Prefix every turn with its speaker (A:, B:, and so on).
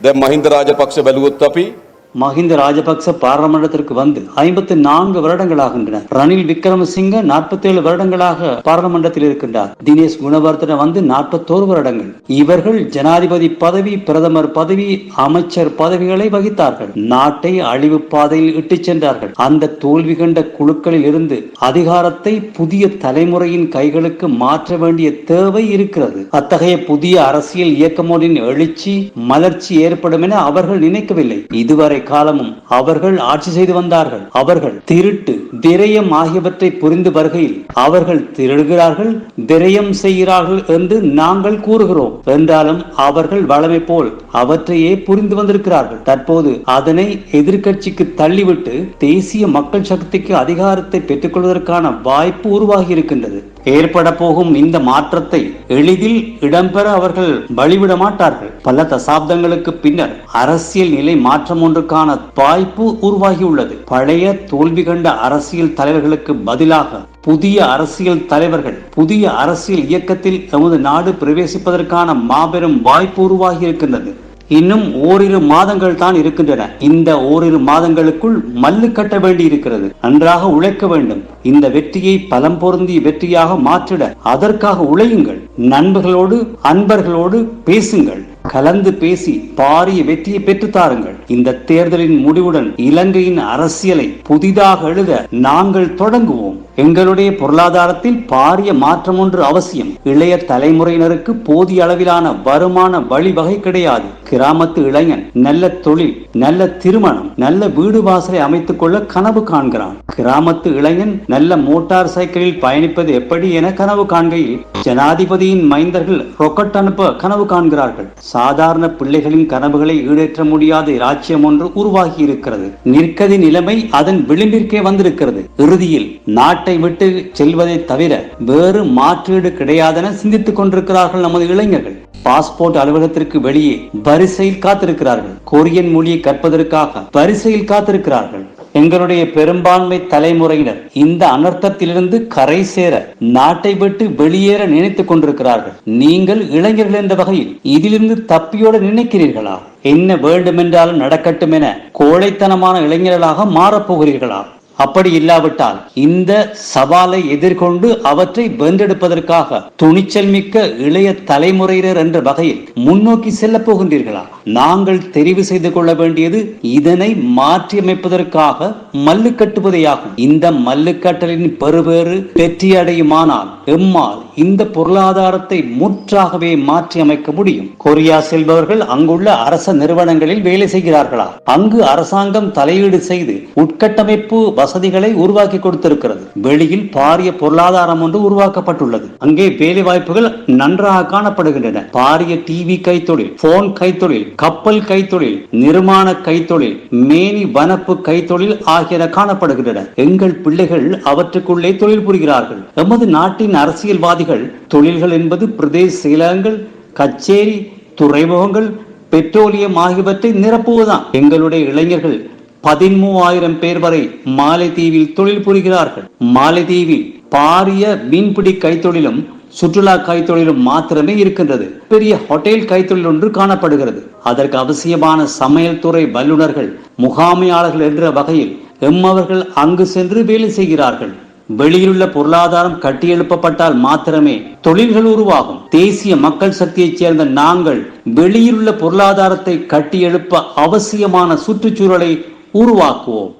A: Then Mahinda Rajapaksa Veluguthapi
B: Mahinda Rajapaksa பாராளுமன்றத்திற்கு வந்து ஐம்பத்தி நான்கு வருடங்களாகின்றன. ரணில் விக்ரமசிங்க நாற்பத்தி ஏழு வருடங்களாக பாராளுமன்றத்தில் இருக்கின்றார். தினேஷ் குணவர்தன வந்து நாற்பத்தோரு வருடங்கள். இவர்கள் ஜனாதிபதி பதவி பிரதமர் பதவி அமைச்சர் பதவிகளை வகித்தார்கள். நாட்டை அழிவு பாதையில் இட்டுச் சென்றார்கள். அந்த தோல்வி கண்ட குழுக்களில் இருந்து அதிகாரத்தை புதிய தலைமுறையின் கைகளுக்கு மாற்ற வேண்டிய தேவை இருக்கிறது. அத்தகைய புதிய அரசியல் இயக்கமோடின் எழுச்சி மலர்ச்சி ஏற்படும் என அவர்கள் நினைக்கவில்லை. இதுவரை காலமும் அவர்கள் ஆட்சி செய்து வந்தார்கள். அவர்கள் திருட்டு விரயம் ஆகியவற்றை புரிந்து வருகையில் அவர்கள் திருடுகிறார்கள் திரையம் செய்கிறார்கள் என்று நாங்கள் கூறுகிறோம். என்றாலும் அவர்கள் வளமை போல் அவற்றையே புரிந்து வந்திருக்கிறார்கள். தற்போது அதனை எதிர்க்கட்சிக்கு தள்ளிவிட்டு தேசிய மக்கள் சக்திக்கு அதிகாரத்தை பெற்றுக்கொள்வதற்கான வாய்ப்பு உருவாகி இருக்கின்றது ஏற்பட போகும் இந்த மாற்றத்தை எளிதில் இடம்பெற அவர்கள் வழிவிட மாட்டார்கள். பல தசாப்தங்களுக்கு பின்னர் அரசியல் நிலை மாற்றம் ஒன்றுக்கான வாய்ப்பு உருவாகியுள்ளது. பழைய தோல்வி கண்ட அரசியல் தலைவர்களுக்கு பதிலாக புதிய அரசியல் தலைவர்கள் புதிய அரசியல் இயக்கத்தில் எமது நாடு பிரவேசிப்பதற்கான மாபெரும் வாய்ப்பு உருவாகி இருக்கின்றது இன்னும் ஓரிரு மாதங்கள் தான் இருக்கின்றன. இந்த ஓரிரு மாதங்களுக்குள் மல்லு கட்ட வேண்டி இருக்கிறது நன்றாக உழைக்க வேண்டும். இந்த வெற்றியை பலம் பொருந்திய வெற்றியாக மாற்றிட அதற்காக உழையுங்கள். நண்பர்களோடு அன்பர்களோடு பேசுங்கள். கலந்து பேசி பாரிய வெற்றியை பெற்றுத்தாருங்கள் இந்த தேர்தலின் முடிவுடன் இலங்கையின் அரசியலை புதிதாக எழுத நாங்கள் தொடங்குவோம். எங்களுடைய பொருளாதாரத்தில் பாரிய மாற்றம் ஒன்று அவசியம். இளைய தலைமுறையினருக்கு போதிய அளவிலான வருமான வழிவகை கிடையாது. கிராமத்து இளைஞன் நல்ல தொழில் நல்ல திருமணம் நல்ல வீடு வாசலை அமைத்துக் கொள்ள கனவு காண்கிறான். கிராமத்து இளைஞன் நல்ல மோட்டார் சைக்கிளில் பயணிப்பது எப்படி என கனவு காண்கையில் ஜனாதிபதியின் மைந்தர்கள் ரொக்கட் அனுப்ப கனவு காண்கிறார்கள். சாதாரண பிள்ளைகளின் கனவுகளை ஈடேற்ற முடியாத இராச்சியம் ஒன்று உருவாகி இருக்கிறது நிற்கதி நிலைமை அதன் விளிம்பிற்கே வந்திருக்கிறது. இறுதியில் நாட்டு விட்டு செல்வதை தவிர வேறு மாற்றீடு கிடையாதென சிந்தித்துக் கொண்டிருக்கிறார்கள் நமது இளைஞர்கள். பாஸ்போர்ட் அலுவலகத்திற்கு வெளியே வரிசையில் காத்திருக்கிறார்கள். கொரியன் மொழியை கற்பதற்காக வரிசையில் காத்திருக்கிறார்கள். எங்களுடைய பெரும்பான்மை தலைமுறையினர் இந்த அனர்த்தத்திலிருந்து கரை சேர நாட்டை விட்டு வெளியேற நினைத்துக் கொண்டிருக்கிறார்கள். நீங்கள் இளைஞர்கள் என்ற வகையில் இதிலிருந்து தப்பியோட நினைக்கிறீர்களா? என்ன வேண்டுமென்றாலும் நடக்கட்டும் என கோழைத்தனமான இளைஞர்களாக மாறப்போகிறீர்களா அப்படி இல்லாவிட்டால் இந்த சவாலை எதிர்கொண்டு அவற்றை வென்றெடுப்பதற்காக துணிச்சல் மிக்க இளைய தலைமுறையினர் என்ற வகையில் முன்னோக்கி செல்ல போகின்றீர்களா? நாங்கள் தெரிவு செய்து கொள்ள வேண்டியது இதனை மாற்றியமைப்பதற்காக மல்லு கட்டுவதையாகும். இந்த மல்லுக்கட்டலின் பெறுபேறு வெற்றியடையுமானால் எம்மால் இந்த பொருளாதாரத்தை முற்றாகவே மாற்றி அமைக்க முடியும். கொரியா செல்பவர்கள் அங்குள்ள அரச நிறுவனங்களில் வேலை செய்கிறார்களா? அங்கு அரசாங்கம் தலையீடு செய்து உட்கட்டமைப்பு வசதிகளை உருவாக்கி கொடுத்திருக்கிறது. வெளியில் பாரிய பொருளாதாரம் ஒன்று உருவாக்கப்பட்டுள்ளது. அங்கே வேலை வாய்ப்புகள் நன்றாக காணப்படுகின்றன. பாரிய டிவி கைத்தொழில் போன் கைத்தொழில் கப்பல் கைத்தொழில் நிர்மாண கைத்தொழில் மேனி வனப்பு கைத்தொழில் ஆகியன காணப்படுகின்றன. எங்கள் பிள்ளைகள் அவற்றுக்குள்ளே தொழில் புரிகிறார்கள். எமது நாட்டின் அரசியல்வாதிகள் தொழில்கள் என்பது பிரதேச செயலகங்கள் கச்சேரி துறைமுகங்கள் பெட்ரோலியம் ஆகியவற்றை நிரப்புவதுதான். எங்களுடைய இளைஞர்கள் பதிமூவாயிரம் பேர் வரை மாலைதீவில் தொழில் புரிகிறார்கள். மாலைதீவில் பாரிய மீன்பிடி கைத்தொழிலும் சுற்றுலா கைத்தொழிலும் மாத்திரமே இருக்கின்றது. பெரிய ஹோட்டல் கைத்தொழில் ஒன்று காணப்படுகிறது. அதற்கு அவசியமான சமையல் துறை வல்லுநர்கள் முகாமையாளர்கள் என்ற வகையில் எம்மவர்கள் அங்கு சென்று வேலை செய்கிறார்கள். வெளியிலுள்ள பொருளாதாரம் கட்டியெழுப்பப்பட்டால் மாத்திரமே தொழில்கள் உருவாகும். தேசிய மக்கள் சக்தியைச் சேர்ந்த நாங்கள் வெளியிலுள்ள பொருளாதாரத்தை கட்டியெழுப்ப அவசியமான சுற்றுச்சூழலை உருவாக்குவோம்.